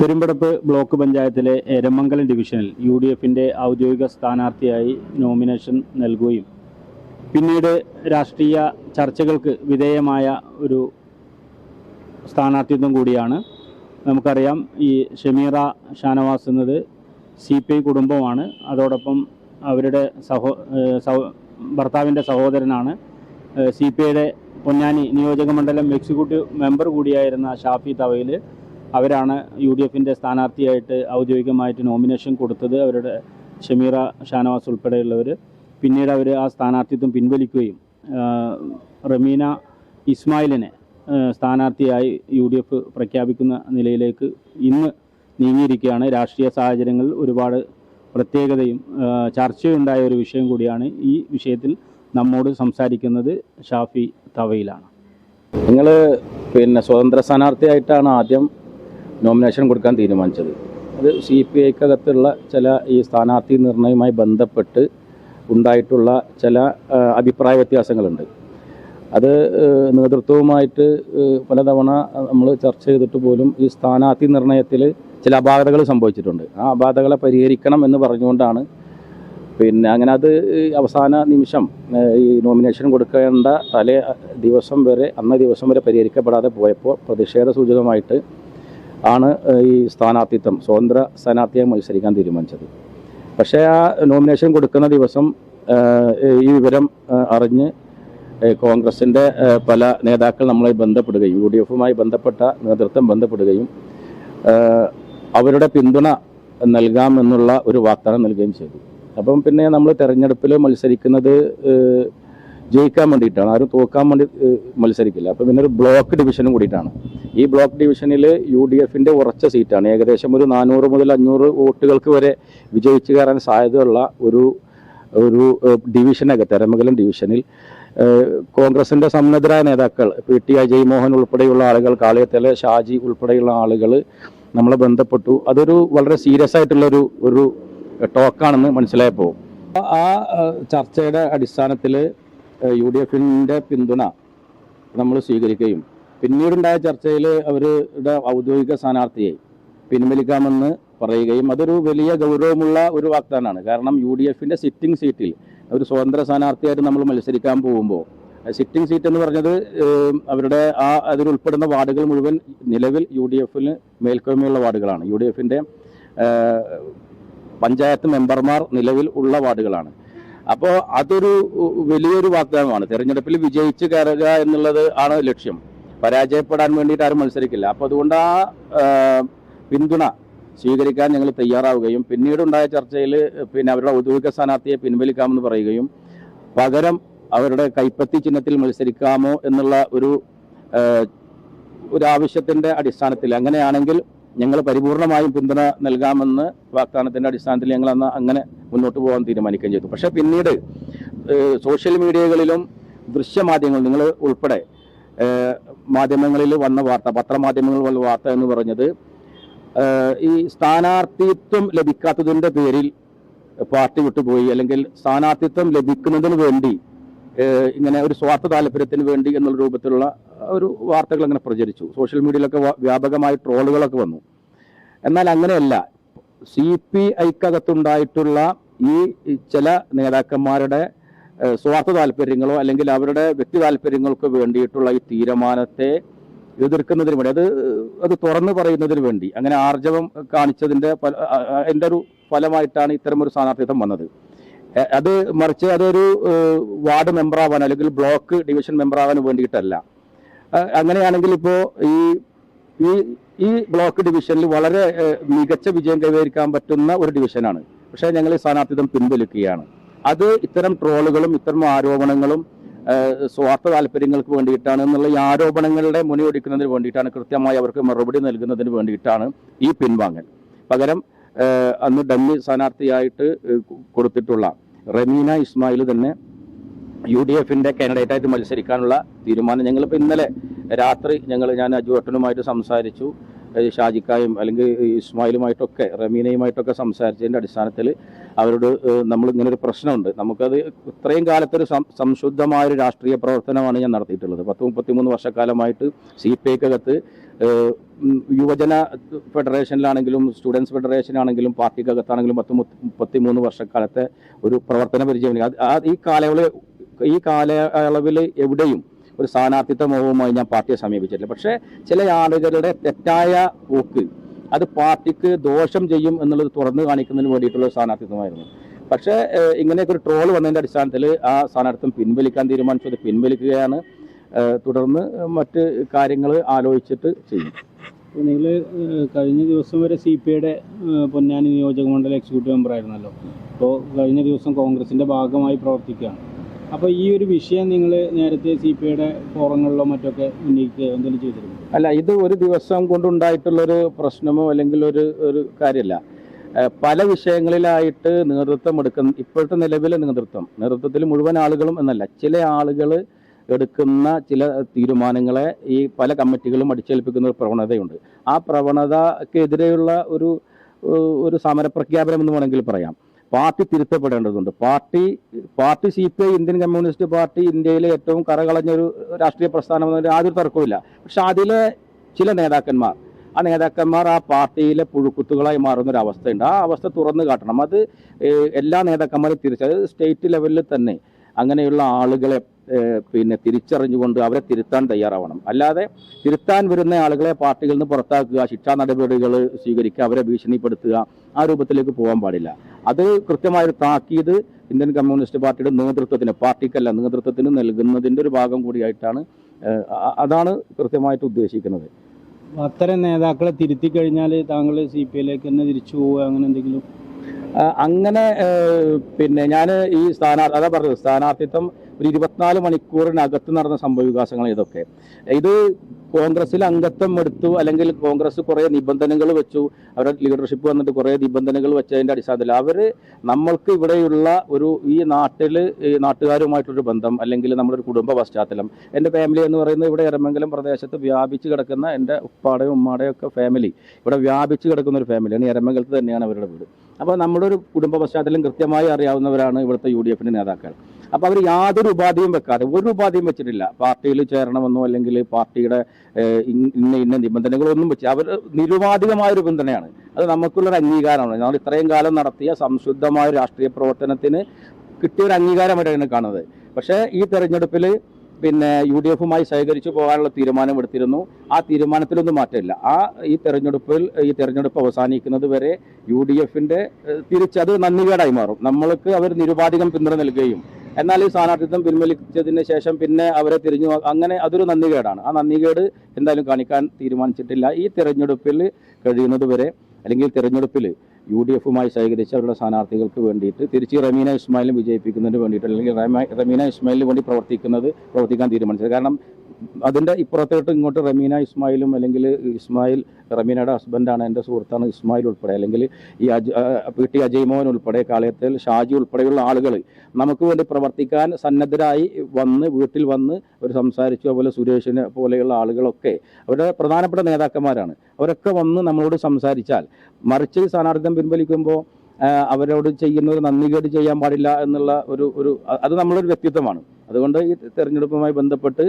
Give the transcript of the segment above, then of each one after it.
Perumpadappu block പഞ്ചായത്തിലെ എരമംഗലം ഡിവിഷനിൽ U D എഫിന്റെ ഔദ്യോഗിക സ്ഥാനാർത്ഥിയായി നോമിനേഷൻ നൽകുകയും പിന്നീട് രാഷ്ട്രീയ ചർച്ചകൾക്ക് വിധേയമായ ഒരു സ്ഥാനാർത്ഥിത്വം കൂടിയാണ്. നമുക്കറിയാം ഈ ഷമീറ ഷാനവാസ് എന്നത് സി പി ഐ കുടുംബമാണ് അതോടൊപ്പം അവരുടെ സഹോ ഭർത്താവിന്റെ സഹോദരനാണ്. സി പി ഐയുടെ പൊന്നാനി നിയോജക മണ്ഡലം എക്സിക്യൂട്ടീവ് മെമ്പർ കൂടിയായിരുന്ന ഷാഫി തവയിൽ അവരാണ് യു ഡി എഫിന്റെ സ്ഥാനാർത്ഥിയായിട്ട് ഔദ്യോഗികമായിട്ട് നോമിനേഷൻ കൊടുത്തത്. അവരുടെ ഷമീറ ഷാനവാസ് ഉൾപ്പെടെയുള്ളവർ. പിന്നീട് അവർ ആ സ്ഥാനാർത്ഥിത്വം പിൻവലിക്കുകയും റമീന ഇസ്മായിലിനെ സ്ഥാനാർത്ഥിയായി യു ഡി എഫ് പ്രഖ്യാപിക്കുന്ന നിലയിലേക്ക് ഇന്ന് നീങ്ങിയിരിക്കുകയാണ്. രാഷ്ട്രീയ സാഹചര്യങ്ങൾ ഒരുപാട് പ്രത്യേകതയും ചർച്ചയുണ്ടായ ഒരു വിഷയം കൂടിയാണ് ഈ വിഷയത്തിൽ നമ്മോട് സംസാരിക്കുന്നത് ഷാഫി തവയിലാണ്. നിങ്ങൾ പിന്നെ സ്വതന്ത്ര സ്ഥാനാർത്ഥിയായിട്ടാണ് ആദ്യം നോമിനേഷൻ കൊടുക്കാൻ തീരുമാനിച്ചത്. അത് സി പി ഐക്കകത്തുള്ള ചില ഈ സ്ഥാനാർത്ഥി നിർണയവുമായി ബന്ധപ്പെട്ട് ഉണ്ടായിട്ടുള്ള ചില അഭിപ്രായ വ്യത്യാസങ്ങളുണ്ട്. അത് നേതൃത്വവുമായിട്ട് പലതവണ നമ്മൾ ചർച്ച ചെയ്തിട്ട് പോലും ഈ സ്ഥാനാർത്ഥി നിർണയത്തിൽ ചില അപാകതകൾ സംഭവിച്ചിട്ടുണ്ട്. ആ അപാകതകളെ പരിഹരിക്കണം എന്ന് പറഞ്ഞുകൊണ്ടാണ് പിന്നെ അങ്ങനെ അത് അവസാന നിമിഷം ഈ നോമിനേഷൻ കൊടുക്കേണ്ട തലേ ദിവസം വരെ അന്ന ദിവസം വരെ പരിഹരിക്കപ്പെടാതെ പോയപ്പോൾ പ്രതിഷേധ സൂചകമായിട്ട് ആണ് ഈ സ്ഥാനാർത്ഥിത്വം സ്വതന്ത്ര സ്ഥാനാർത്ഥിയായി മത്സരിക്കാൻ തീരുമാനിച്ചത്. പക്ഷേ ആ നോമിനേഷൻ കൊടുക്കുന്ന ദിവസം ഈ വിവരം അറിഞ്ഞ് കോൺഗ്രസിന്റെ പല നേതാക്കൾ നമ്മളെ ബന്ധപ്പെടുകയും യു ഡി എഫുമായി ബന്ധപ്പെട്ട നേതൃത്വം ബന്ധപ്പെടുകയും അവരുടെ പിന്തുണ നൽകാമെന്നുള്ള ഒരു വാഗ്ദാനം നൽകുകയും ചെയ്തു. അപ്പം പിന്നെ നമ്മൾ തെരഞ്ഞെടുപ്പിൽ മത്സരിക്കുന്നത് ജയിക്കാൻ വേണ്ടിയിട്ടാണ്. ആരും തോക്കാൻ വേണ്ടി മത്സരിക്കില്ല. അപ്പം പിന്നെ ഒരു ബ്ലോക്ക് ഡിവിഷനും കൂടിയിട്ടാണ്. ഈ ബ്ലോക്ക് ഡിവിഷനിൽ യു ഡി എഫിന്റെ ഉറച്ച സീറ്റാണ്. ഏകദേശം ഒരു നാനൂറ് മുതൽ അഞ്ഞൂറ് വോട്ടുകൾക്ക് വരെ വിജയിച്ചു കയറാൻ സാധ്യതയുള്ള ഒരു ഒരു ഡിവിഷനകത്ത് എരമംഗലം ഡിവിഷനിൽ. കോൺഗ്രസിന്റെ സന്നദ്ധരായ നേതാക്കൾ പി ടി അജയ് മോഹൻ ഉൾപ്പെടെയുള്ള ആളുകൾ കാളിയത്തലെ ഷാജി ഉൾപ്പെടെയുള്ള ആളുകൾ നമ്മളെ ബന്ധപ്പെട്ടു. അതൊരു വളരെ സീരിയസ് ആയിട്ടുള്ളൊരു ഒരു ടോക്കാണെന്ന് മനസ്സിലായപ്പോൾ ആ ചർച്ചയുടെ അടിസ്ഥാനത്തിൽ യു ഡി എഫിന്റെ പിന്തുണ നമ്മൾ സ്വീകരിക്കുകയും പിന്നീടുണ്ടായ ചർച്ചയിൽ അവരുടെ ഔദ്യോഗിക സ്ഥാനാർത്ഥിയെ പിൻവലിക്കാമെന്ന് പറയുകയും അതൊരു വലിയ ഗൗരവമുള്ള ഒരു വാഗ്ദാനമാണ് കാരണം യു ഡി എഫിന്റെ സിറ്റിംഗ് സീറ്റിൽ ഒരു സ്വതന്ത്ര സ്ഥാനാർത്ഥിയായിട്ട് നമ്മൾ മത്സരിക്കാൻ പോകുമ്പോൾ സിറ്റിംഗ് സീറ്റ് എന്ന് പറഞ്ഞത് അവരുടെ ആ അതിൽ ഉൾപ്പെടുന്ന വാർഡുകൾ മുഴുവൻ നിലവിൽ യു ഡി എഫിന് മേൽക്കോയ്മയുള്ള വാർഡുകളാണ്. യു ഡി എഫിന്റെ പഞ്ചായത്ത് മെമ്പർമാർ നിലവിൽ ഉള്ള വാർഡുകളാണ്. അപ്പോൾ അതൊരു വലിയൊരു വാഗ്ദാനമാണ്. തെരഞ്ഞെടുപ്പിൽ വിജയിച്ച് കയറുക എന്നുള്ളത് ആണ് ലക്ഷ്യം. പരാജയപ്പെടാൻ വേണ്ടിയിട്ട് ആരും മത്സരിക്കില്ല. അപ്പോൾ അതുകൊണ്ട് ആ പിന്തുണ സ്വീകരിക്കാൻ ഞങ്ങൾ തയ്യാറാവുകയും പിന്നീടുണ്ടായ ചർച്ചയിൽ പിന്നെ അവരുടെ ഔദ്യോഗിക സ്ഥാനാർത്ഥിയെ പിൻവലിക്കാമെന്ന് പറയുകയും പകരം അവരുടെ കൈപ്പത്തി ചിഹ്നത്തിൽ മത്സരിക്കാമോ എന്നുള്ള ഒരു ഒരു ആവശ്യത്തിന്റെ അടിസ്ഥാനത്തിൽ അങ്ങനെയാണെങ്കിൽ ഞങ്ങൾ പരിപൂർണമായും പിന്തുണ നൽകാമെന്ന് വാഗ്ദാനത്തിന്റെ അടിസ്ഥാനത്തിൽ ഞങ്ങൾ അന്ന് അങ്ങനെ മുന്നോട്ട് പോകാൻ തീരുമാനിക്കുകയും ചെയ്തു. പക്ഷേ പിന്നീട് സോഷ്യൽ മീഡിയകളിലും ദൃശ്യമാധ്യമങ്ങൾ നിങ്ങൾ ഉൾപ്പെടെ മാധ്യമങ്ങളിൽ വന്ന വാർത്ത പത്രമാധ്യമങ്ങളിൽ വന്ന വാർത്ത എന്ന് പറഞ്ഞത് ഈ സ്ഥാനാർത്ഥിത്വം ലഭിക്കാത്തതിന്റെ പേരിൽ പാർട്ടി വിട്ടുപോയി അല്ലെങ്കിൽ സ്ഥാനാർത്ഥിത്വം ലഭിക്കുന്നതിന് വേണ്ടി ഇങ്ങനെ ഒരു സ്വാർത്ഥ താല്പര്യത്തിന് വേണ്ടി എന്നുള്ള രൂപത്തിലുള്ള ഒരു വാർത്തകൾ അങ്ങനെ പ്രചരിച്ചു. സോഷ്യൽ മീഡിയയിലൊക്കെ വ്യാപകമായി ട്രോളുകളൊക്കെ വന്നു. എന്നാൽ അങ്ങനെയല്ല. സി പി ഐക്കകത്തുണ്ടായിട്ടുള്ള ഈ ചില നേതാക്കന്മാരുടെ സ്വാർത്ഥ താല്പര്യങ്ങളോ അല്ലെങ്കിൽ അവരുടെ വ്യക്തി താല്പര്യങ്ങൾക്ക് വേണ്ടിയിട്ടുള്ള ഈ തീരുമാനത്തെ എതിർക്കുന്നതിന് വേണ്ടി അത് അത് തുറന്നു പറയുന്നതിന് വേണ്ടി അങ്ങനെ ആർജവം കാണിച്ചതിന്റെ പല അ- ഒരു ഫലമായിട്ടാണ് ഇത്തരമൊരു സ്ഥാനാർത്ഥിത്വം വന്നത്. അത് മറിച്ച് അതൊരു വാർഡ് മെമ്പറാവാൻ അല്ലെങ്കിൽ ബ്ലോക്ക് ഡിവിഷൻ മെമ്പറാവാൻ വേണ്ടിയിട്ടല്ല. അങ്ങനെയാണെങ്കിൽ ഇപ്പോൾ ഈ ഈ ഈ ബ്ലോക്ക് ഡിവിഷനിൽ വളരെ മികച്ച വിജയം കൈവരിക്കാൻ പറ്റുന്ന ഒരു ഡിവിഷനാണ്. പക്ഷേ ഞങ്ങൾ ഈ സ്ഥാനാർത്ഥിത്വം പിൻവലിക്കുകയാണ്. അത് ഇത്തരം ട്രോളുകളും ഇത്തരം ആരോപണങ്ങളും സ്വാർത്ഥ താല്പര്യങ്ങൾക്ക് വേണ്ടിയിട്ടാണ് എന്നുള്ള ഈ ആരോപണങ്ങളുടെ മുനയൊടിക്കുന്നതിന് വേണ്ടിയിട്ടാണ് കൃത്യമായി അവർക്ക് മറുപടി നൽകുന്നതിന് വേണ്ടിയിട്ടാണ് ഈ പിൻവാങ്ങൽ. പകരം അന്ന് ഡമ്മി സ്ഥാനാർത്ഥിയായിട്ട് കൊടുത്തിട്ടുള്ള റമീന ഇസ്മായിൽ തന്നെ യു ഡി എഫിന്റെ കാൻഡിഡേറ്റായിട്ട് മത്സരിക്കാനുള്ള തീരുമാനം ഞങ്ങളിപ്പോൾ ഇന്നലെ രാത്രി ഞങ്ങൾ ഞാൻ അജുവട്ടനുമായിട്ട് സംസാരിച്ചു. ഷാജിക്കായും അല്ലെങ്കിൽ ഇസ്മായിലുമായിട്ടൊക്കെ റമീനയുമായിട്ടൊക്കെ സംസാരിച്ചതിന്റെ അടിസ്ഥാനത്തിൽ അവരോട് നമ്മൾ ഒരു പ്രശ്നമുണ്ട്. നമുക്കത് ഇത്രയും കാലത്തൊരു സംശുദ്ധമായൊരു രാഷ്ട്രീയ പ്രവർത്തനമാണ് ഞാൻ നടത്തിയിട്ടുള്ളത്. പത്ത് മുപ്പത്തിമൂന്ന് വർഷക്കാലമായിട്ട് സി പി ഐക്കകത്ത് യുവജന ഫെഡറേഷനിലാണെങ്കിലും സ്റ്റുഡൻസ് ഫെഡറേഷനാണെങ്കിലും പാർട്ടിക്കകത്താണെങ്കിലും പത്ത് മുപ്പ- മുപ്പത്തിമൂന്ന് വർഷക്കാലത്തെ ഒരു പ്രവർത്തന പരിചയം ആ ഈ കാലയളവ് ഈ കാലയളവിൽ എവിടെയും ഒരു സ്ഥാനാർത്ഥിത്വ മോഹവുമായി ഞാൻ പാർട്ടിയെ സമീപിച്ചിട്ടില്ല. പക്ഷേ ചില ആളുകളുടെ തെറ്റായ പോക്ക് അത് പാർട്ടിക്ക് ദോഷം ചെയ്യും എന്നുള്ളത് തുറന്നു കാണിക്കുന്നതിന് വേണ്ടിയിട്ടുള്ള സ്ഥാനാർത്ഥിത്വമായിരുന്നു. പക്ഷേ ഇങ്ങനെയൊക്കെ ഒരു ട്രോൾ വന്നതിന്റെ അടിസ്ഥാനത്തിൽ ആ സ്ഥാനാർത്ഥിത്വം പിൻവലിക്കാൻ തീരുമാനിച്ചു. അത് പിൻവലിക്കുകയാണ്. തുടർന്ന് മറ്റ് കാര്യങ്ങൾ ആലോചിച്ചിട്ട് ചെയ്യും. നിങ്ങൾ കഴിഞ്ഞ ദിവസം വരെ സി പി ഐയുടെ പൊന്നാനി നിയോജക മണ്ഡലം എക്സിക്യൂട്ടീവ് മെമ്പർ ആയിരുന്നല്ലോ അപ്പോൾ കഴിഞ്ഞ ദിവസം കോൺഗ്രസിന്റെ ഭാഗമായി പ്രവർത്തിക്കുകയാണ്. അപ്പോൾ ഈ ഒരു വിഷയം നിങ്ങൾ നേരത്തെ സി പി ഐയുടെ ഫോറങ്ങളിലോ മറ്റൊക്കെ ഉന്നയിക്കുക എന്തെങ്കിലും ചെയ്തിരുന്നു? അല്ല ഇത് ഒരു ദിവസം കൊണ്ടുണ്ടായിട്ടുള്ളൊരു പ്രശ്നമോ അല്ലെങ്കിൽ ഒരു ഒരു കാര്യമല്ല പല വിഷയങ്ങളിലായിട്ട് നേതൃത്വം എടുക്കുന്ന ഇപ്പോഴത്തെ നിലവിലെ നേതൃത്വം നേതൃത്വത്തിൽ മുഴുവൻ ആളുകളും എന്നല്ല ചില ആളുകൾ എടുക്കുന്ന ചില തീരുമാനങ്ങളെ ഈ പല കമ്മിറ്റികളും അടിച്ചേൽപ്പിക്കുന്ന ഒരു പ്രവണതയുണ്ട്. ആ പ്രവണതക്കെതിരെയുള്ള ഒരു ഒരു സമരപ്രഖ്യാപനം എന്ന് വേണമെങ്കിൽ പറയാം. Party തിരുത്തപ്പെടേണ്ടതുണ്ട്. Party party C P I Indian communist party ഇന്ത്യയിലെ ഏറ്റവും കറകളഞ്ഞൊരു രാഷ്ട്രീയ പ്രസ്ഥാനം എന്നതിൽ യാതൊരു തർക്കവുമില്ല. പക്ഷെ അതിലെ ചില നേതാക്കന്മാർ ആ നേതാക്കന്മാർ ആ പാർട്ടിയിലെ പുഴുക്കുത്തുകളായി മാറുന്ന ഒരു അവസ്ഥയുണ്ട് ആ അവസ്ഥ തുറന്നു കാട്ടണം. അത് എല്ലാ നേതാക്കന്മാരും തിരിച്ചത് സ്റ്റേറ്റ് ലെവലിൽ തന്നെ അങ്ങനെയുള്ള ആളുകളെ പിന്നെ തിരിച്ചറിഞ്ഞുകൊണ്ട് അവരെ തിരുത്താൻ തയ്യാറാവണം. അല്ലാതെ തിരുത്താൻ വരുന്ന ആളുകളെ പാർട്ടികളിൽ നിന്ന് പുറത്താക്കുക ശിക്ഷാ നടപടികൾ സ്വീകരിക്കുക അവരെ ഭീഷണിപ്പെടുത്തുക ആ രൂപത്തിലേക്ക് പോകാൻ പാടില്ല. അത് കൃത്യമായൊരു താക്കീത് ഇന്ത്യൻ കമ്മ്യൂണിസ്റ്റ് പാർട്ടിയുടെ നേതൃത്വത്തിന് പാർട്ടിക്കല്ല നേതൃത്വത്തിന് നൽകുന്നതിന്റെ ഒരു ഭാഗം കൂടിയായിട്ടാണ് അതാണ് കൃത്യമായിട്ട് ഉദ്ദേശിക്കുന്നത്. അത്തരം നേതാക്കളെ തിരുത്തി കഴിഞ്ഞാൽ താങ്കൾ സി പി ഐയിലേക്ക് തന്നെ തിരിച്ചു പോവുക അങ്ങനെ എന്തെങ്കിലും? അങ്ങനെ പിന്നെ ഞാൻ ഈ സ്ഥാനാർത്ഥി അതാ പറഞ്ഞത് സ്ഥാനാർത്ഥിത്വം ഒരു ഇരുപത്തിനാല് മണിക്കൂറിനകത്ത് നടന്ന സംഭവ വികാസങ്ങൾ ഇതൊക്കെ ഇത് കോൺഗ്രസിൽ അംഗത്വം എടുത്തു അല്ലെങ്കിൽ കോൺഗ്രസ് കുറേ നിബന്ധനകൾ വെച്ചു അവരുടെ ലീഡർഷിപ്പ് വന്നിട്ട് കുറേ നിബന്ധനകൾ വെച്ചതിന്റെ അടിസ്ഥാനത്തിൽ അവർ നമ്മൾക്ക് ഇവിടെയുള്ള ഒരു ഈ നാട്ടിൽ നാട്ടുകാരുമായിട്ടൊരു ബന്ധം അല്ലെങ്കിൽ നമ്മുടെ ഒരു കുടുംബ പശ്ചാത്തലം. എന്റെ ഫാമിലി എന്ന് പറയുന്നത് ഇവിടെ എരമംഗലം പ്രദേശത്ത് വ്യാപിച്ച് കിടക്കുന്ന എന്റെ ഉപ്പാടെയും ഉമ്മാടെയും ഒക്കെ ഫാമിലി ഇവിടെ വ്യാപിച്ച് കിടക്കുന്ന ഒരു ഫാമിലിയാണ് എരമംഗലത്ത് തന്നെയാണ് അവരുടെ വീട്. അപ്പോൾ നമ്മുടെ ഒരു കുടുംബ പശ്ചാത്തലം കൃത്യമായി അറിയാവുന്നവരാണ് ഇവിടുത്തെ യു ഡി എഫിന്റെ നേതാക്കൾ. അപ്പോൾ അവർ യാതൊരു ഉപാധിയും വെക്കാതെ ഒരു ഉപാധിയും വെച്ചിട്ടില്ല. പാർട്ടിയിൽ ചേരണമെന്നോ അല്ലെങ്കിൽ പാർട്ടിയുടെ ഇന്ന ഇന്ന നിബന്ധനകളൊന്നും വെച്ച് അവർ നിരുപാധികമായ ഒരു പിന്തുണയാണ്. അത് നമുക്കുള്ളൊരു അംഗീകാരമാണ്. നമ്മൾ ഇത്രയും കാലം നടത്തിയ സംശുദ്ധമായ രാഷ്ട്രീയ പ്രവർത്തനത്തിന് കിട്ടിയ ഒരു അംഗീകാരമായിട്ടാണ് കാണുന്നത്. പക്ഷേ ഈ തെരഞ്ഞെടുപ്പിൽ പിന്നെ യു ഡി എഫുമായി സഹകരിച്ചു പോകാനുള്ള തീരുമാനം എടുത്തിരുന്നു. ആ തീരുമാനത്തിലൊന്നും മാറ്റമില്ല. ആ ഈ തെരഞ്ഞെടുപ്പിൽ ഈ തെരഞ്ഞെടുപ്പ് അവസാനിക്കുന്നത് വരെ യു ഡി എഫിന്റെ തിരിച്ചത് നന്ദികേടായി മാറും. നമ്മൾക്ക് അവർ നിരുപാധികം പിന്തുണ നൽകുകയും എന്നാൽ ഈ സ്ഥാനാർത്ഥിത്വം പിൻവലിച്ചതിന് ശേഷം പിന്നെ അവരെ തിരിഞ്ഞു അങ്ങനെ അതൊരു നന്ദികേടാണ്. ആ നന്ദികേട് എന്തായാലും കാണിക്കാൻ തീരുമാനിച്ചിട്ടില്ല. ഈ തിരഞ്ഞെടുപ്പിൽ കഴിയുന്നത് വരെ അല്ലെങ്കിൽ തിരഞ്ഞെടുപ്പിൽ യു ഡി എഫുമായി സഹകരിച്ച് അവരുടെ സ്ഥാനാർത്ഥികൾക്ക് വേണ്ടിയിട്ട് തിരിച്ച് റമീന ഇസ്മായിലും വിജയിപ്പിക്കുന്നതിന് വേണ്ടിയിട്ട് അല്ലെങ്കിൽ റമീന ഇസ്മായിലിന് വേണ്ടി പ്രവർത്തിക്കുന്നത് പ്രവർത്തിക്കാൻ തീരുമാനിച്ചത്. കാരണം അതിന്റെ ഇപ്പുറത്തോട്ട് ഇങ്ങോട്ട് റമീന ഇസ്മായിലും അല്ലെങ്കിൽ ഇസ്മായിൽ റമീനയുടെ ഹസ്ബൻഡാണ് എന്റെ സുഹൃത്താണ് ഇസ്മായിൽ ഉൾപ്പെടെ. അല്ലെങ്കിൽ ഈ അജ് പി ടി അജയ് മോഹൻ ഉൾപ്പെടെ കാളയത്തിൽ ഷാജി ഉൾപ്പെടെയുള്ള ആളുകൾ നമുക്ക് വേണ്ടി പ്രവർത്തിക്കാൻ സന്നദ്ധരായി വന്ന് വീട്ടിൽ വന്ന് അവർ സംസാരിച്ചു അതുപോലെ സുരേഷിനെ പോലെയുള്ള ആളുകളൊക്കെ അവരുടെ പ്രധാനപ്പെട്ട നേതാക്കന്മാരാണ്. അവരൊക്കെ വന്ന് നമ്മളോട് സംസാരിച്ചാൽ മറിച്ച് സ്ഥാനാർത്ഥിത്വം പിൻവലിക്കുമ്പോൾ അവരോട് ചെയ്യുന്നത് നന്ദികേട് ചെയ്യാൻ പാടില്ല എന്നുള്ള ഒരു ഒരു അത് നമ്മളൊരു വ്യക്തിത്വമാണ്. അതുകൊണ്ട് ഈ തെരഞ്ഞെടുപ്പുമായി ബന്ധപ്പെട്ട്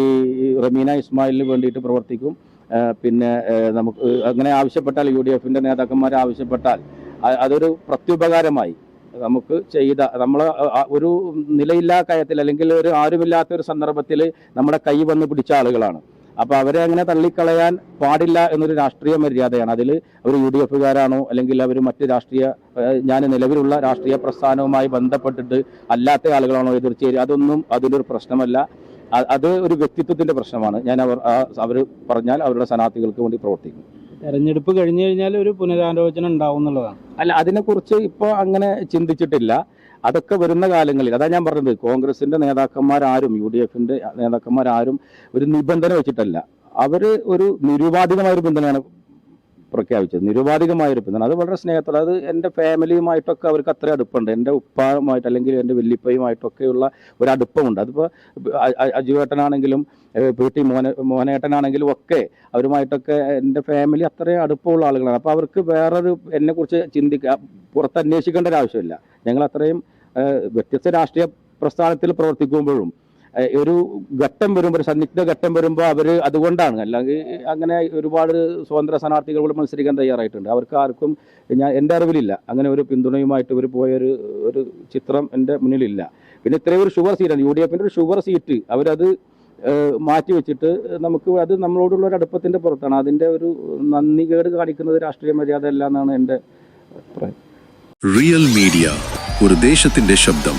ഈ റമീന ഇസ്മായിലിന് വേണ്ടിയിട്ട് പ്രവർത്തിക്കും. പിന്നെ നമുക്ക് അങ്ങനെ ആവശ്യപ്പെട്ടാൽ യു ഡി എഫിന്റെ നേതാക്കന്മാർ ആവശ്യപ്പെട്ടാൽ അതൊരു പ്രത്യുപകാരമായി നമുക്ക് ചെയ്ത നമ്മൾ ഒരു നിലയില്ലാ കയത്തിൽ അല്ലെങ്കിൽ ഒരു ആരുമില്ലാത്ത ഒരു സന്ദർഭത്തിൽ നമ്മുടെ കൈ വന്ന് പിടിച്ച ആളുകളാണ്. അപ്പോൾ അവരെ അങ്ങനെ തള്ളിക്കളയാൻ പാടില്ല എന്നൊരു രാഷ്ട്രീയ മര്യാദയാണ്. അതിൽ അവർ യു ഡി എഫുകാരാണോ അല്ലെങ്കിൽ അവർ മറ്റ് രാഷ്ട്രീയ ഞാൻ നിലവിലുള്ള രാഷ്ട്രീയ പ്രസ്ഥാനവുമായി ബന്ധപ്പെട്ടിട്ട് അല്ലാത്ത ആളുകളാണോ എതിർച്ചേരി അതൊന്നും അതിലൊരു പ്രശ്നമല്ല. അത് ഒരു വ്യക്തിത്വത്തിന്റെ പ്രശ്നമാണ്. ഞാൻ അവർ അവർ പറഞ്ഞാൽ അവരുടെ സ്ഥാനാർത്ഥികൾക്ക് വേണ്ടി പ്രവർത്തിക്കും. തെരഞ്ഞെടുപ്പ് കഴിഞ്ഞു കഴിഞ്ഞാൽ ഒരു പുനരാലോചന ഉണ്ടാവും എന്നുള്ളതാണ്. അല്ല അതിനെക്കുറിച്ച് ഇപ്പോൾ അങ്ങനെ ചിന്തിച്ചിട്ടില്ല. അതൊക്കെ വരുന്ന കാലങ്ങളിൽ അതാ ഞാൻ പറഞ്ഞത് കോൺഗ്രസിന്റെ നേതാക്കന്മാരാരും യു ഡി എഫിന്റെ നേതാക്കന്മാരാരും ഒരു നിബന്ധന വെച്ചിട്ടല്ല. അവർ ഒരു നിരുപാധികമായൊരു പിന്തുണയാണ് പ്രഖ്യാപിച്ചത്. നിരുപാധികമായ ഒരു പിന്തുണ. അത് വളരെ സ്നേഹത്തോടെ അത് എന്റെ ഫാമിലിയുമായിട്ടൊക്കെ അവർക്ക് അത്ര അടുപ്പമുണ്ട് എന്റെ ഉപ്പായുമായിട്ട് അല്ലെങ്കിൽ എന്റെ വല്യപ്പയുമായിട്ടൊക്കെയുള്ള ഒരു അടുപ്പമുണ്ട്. അതിപ്പോൾ അജുവേട്ടനാണെങ്കിലും പി ടി മോഹന മോഹനേട്ടനാണെങ്കിലും ഒക്കെ അവരുമായിട്ടൊക്കെ എന്റെ ഫാമിലി അത്രയും അടുപ്പമുള്ള ആളുകളാണ്. അപ്പോൾ അവർക്ക് വേറൊരു എന്നെക്കുറിച്ച് ചിന്തിക്കുക പുറത്ത് അന്വേഷിക്കേണ്ട ഒരു ആവശ്യമില്ല. ഞങ്ങൾ അത്രയും വ്യത്യസ്ത രാഷ്ട്രീയ പ്രസ്ഥാനത്തിൽ പ്രവർത്തിക്കുമ്പോഴും ഒരു ഘട്ടം വരുമ്പോൾ സന്നിഗ്ധ ഘട്ടം വരുമ്പോൾ അവർ അതുകൊണ്ടാണ്. അല്ലെങ്കിൽ അങ്ങനെ ഒരുപാട് സ്വതന്ത്ര സ്ഥാനാർത്ഥികൾ കൂടെ മത്സരിക്കാൻ തയ്യാറായിട്ടുണ്ട്. അവർക്ക് ആർക്കും ഞാൻ എന്റെ അറിവിലില്ല. അങ്ങനെ ഒരു പിന്തുണയുമായിട്ട് ഇവർ പോയൊരു ഒരു ചിത്രം എന്റെ മുന്നിലില്ല. പിന്നെ ഇത്രയും ഒരു ഷുഗർ സീറ്റാണ്. യു ഡി എഫിന്റെ ഒരു ഷുഗർ സീറ്റ്. അവരത് മാറ്റി വെച്ചിട്ട് നമുക്ക് അത് നമ്മളോടുള്ള ഒരു അടുപ്പത്തിന്റെ പുറത്താണ്. അതിന്റെ ഒരു നന്ദികേട് കാണിക്കുന്നത് രാഷ്ട്രീയ മര്യാദ അല്ല എന്നാണ് എന്റെ അഭിപ്രായം. റിയൽ മീഡിയ ഒരു ദേശത്തിന്റെ ശബ്ദം.